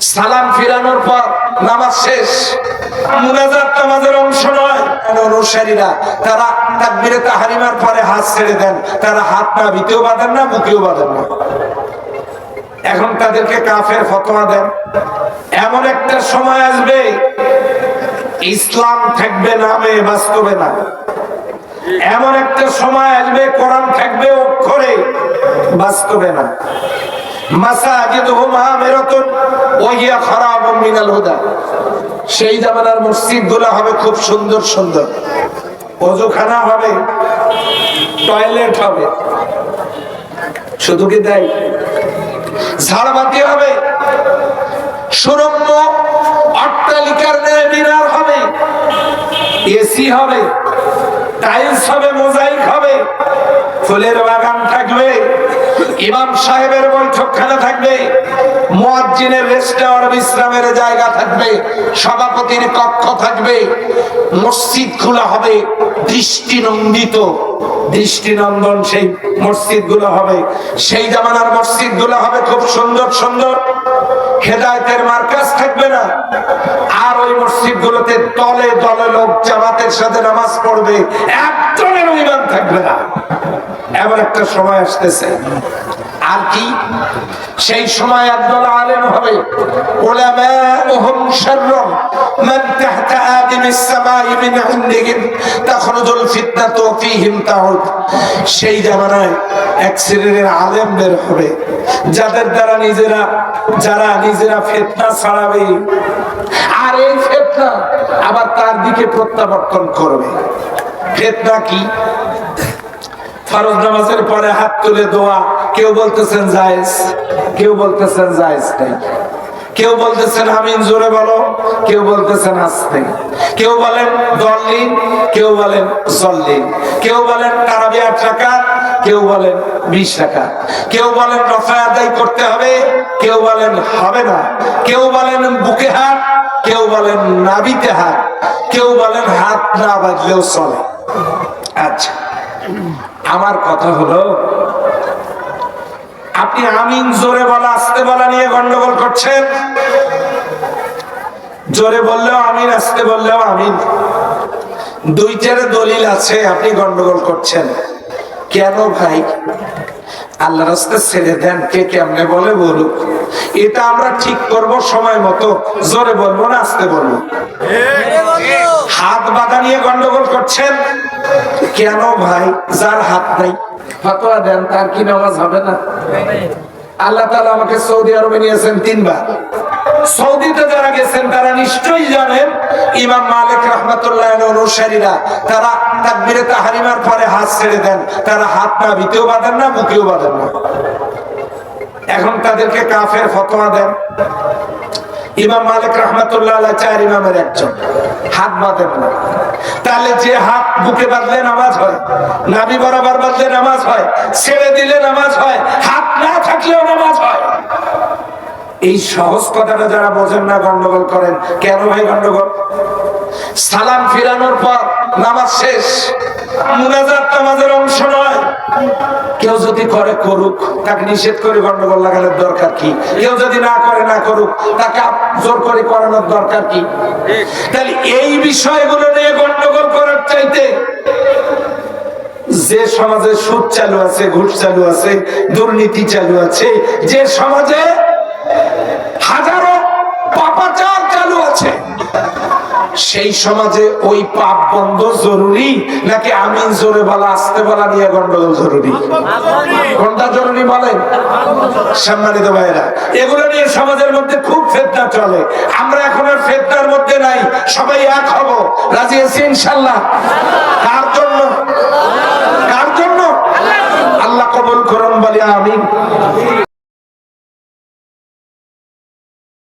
সালাম ফিরানোর পর নামাজ শেষ। মুনাজাত নামাজের অংশ নয়। অনুসারীরা তারা তাকবিরে তাহারিমার পরে হাত ছেড়ে দেন। তারা হাত না ভিতেও বাঁধেন না মুখেও বাঁধেন না। এখন তাদেরকে কাফের ফতোয়া দেন। এমন একটা সময় আসবে, ইসলাম থাকবে নামে, বাস্তবে না। এমন একটা সময় আসবে, কোরআন থাকবে অক্ষরে, বাস্তবে না। মাসাজিদুহুম আমিরাতুন ওয়া হিয়া খারাবুম মিনাল হুদা। সেই জামানার মসজিদগুলো হবে খুব সুন্দর সুন্দর। ওযুখানা হবে, টয়লেট হবে। শুধু কি তাই ঝাড়বাতি হবে, সুরম্য অট্টালিকার ন্যায় হবে এসি হবে টাইলস হবে, মোজাইক হবে, ফুলের বাগান থাকবে। ইমাম সাহেবের বৈঠকখানা থাকবে, মুয়াজ্জিনের রেস্টাওয়ার বিশ্রামের জায়গা থাকবে, সভাপতির কক্ষ থাকবে, মসজিদ খোলা হবে, দৃষ্টিনন্দিত, দৃষ্টিনন্দন সেই মসজিদগুলো হবে। সেই জামানার মসজিদগুলো হবে খুব সুন্দর সুন্দর। হেদায়তের মার্কাজ থাকবে না। আর ওই মসজিদ গুলোতে দলে দলে লোক জামাতের সাথে নামাজ পড়বে। একজনের ইমান থাকবে না। এমন একটা সময় আসতেছে। আর কি? সেই সময় একদল আলেম হবে সেই জামানায় আলেম বের হবে, যাদের দ্বারা নিজেরা, যারা নিজেরা ফিতনা ছড়াবে। আর এই ফিতনা আবার তার দিকে প্রত্যাবর্তন করবে। ফিতনা কি? ফরজ নামাজের পরে হাত তুলে দোয়া কেউ বলতেছেন জায়েজ, কেউ বলতেছেন জায়েজ নাই। কেউ বলতেছেন আমিন, জোরে বলো, কেউ বলতেছেন আস্তে কেউ বলেন দলিন কেউ বলেন জল্লিন কেউ বলেন তারাবি আট টাকা কেউ বলেন বিশ টাকা কেউ বলেন রফা আদায় করতে হবে, কেউ বলেন হবে না। কেউ বলেন বুকে হাত, কেউ বলেন নাবিতে হাত। কেউ বলেন হাত না বাজলেও চলে। আচ্ছা আমার কথা হলো আপনি আমিন জোরে বলা, আসতে বলা নিয়ে গন্ডগোল করছেন। জোরে বললেও আমিন, আসতে বললেও আমিন। দুইটার দলিল আছে, আপনি গন্ডগোল করছেন। কেন ভাই? আল্লাহ রাস্তা ছেড়ে দেন, কে কেমনে বলে বলুক। এটা আমরা ঠিক করব সময় মতো। জোরে বলব না, আসতে বলব। হাত বাঁধা নিয়ে গন্ডগোল করছেন? কেন ভাই? যার হাত নাই। ফতোয়া দেন, তার কি নামাজ হবে না? আল্লাহ তালা আমাকে সৌদি আরবে নিয়েছেন তিনবার। সৌদিতে যারা গেছেন, তারা নিশ্চয়ই জানেন, ইমাম মালিক রহমতুল্লাহ অনুসারীরা তারা তাকবিরে তাহারিমার পরে হাত ছেড়ে দেন। তারা হাত না ভিতেও বাঁধেন না, মুখেও বাঁধেন না। এখন তাদেরকে কাফের ফতোয়া দেন। ইমাম মালিক রহমতুল্লাহ চার ইমামের একজন। হাত বাঁধেন না তাহলে যে হাত বুকে বাঁধলে নামাজ হয় নাবি বরাবর বাঁধলে নামাজ হয়, ছেড়ে দিলে নামাজ হয়, হাত না থাকলেও নামাজ হয়। এই সহজ কথাটা যারা বোঝেন না গন্ডগোল করেন, কেন ভাই গন্ডগোল? সালাম ফিরানোর পর নামাজ শেষ। নামাজের অংশ নয়। কেউ যদি করে, করুক। তাকে নিষেধ করে গন্ডগোল লাগানোর দরকার কি? কেউ যদি না করে, না করুক, তাকে জোর করে করানোর দরকার কি? তাহলে এই বিষয়গুলো নিয়ে গন্ডগোল করার চাইতে যে সমাজে সুদ চালু আছে, ঘুষ চালু আছে, দুর্নীতি চালু আছে, যে সমাজে হাজারো পাপাচার চালু আছে সেই সমাজে ওই পাপ বন্ধ জরুরি? নাকি আমিন জোরে বলা, আসতে বলা নিয়ে গন্ডগোল জরুরি? কোনটা জরুরি বলেন? সম্মানিত ভাইরা এগুলো নিয়ে সমাজের মধ্যে খুব ফেতনা চলে। আমরা এখন আর ফেতনার মধ্যে নাই, সবাই এক হব। রাজি আছি ইনশাল্লাহ? তার জন্য?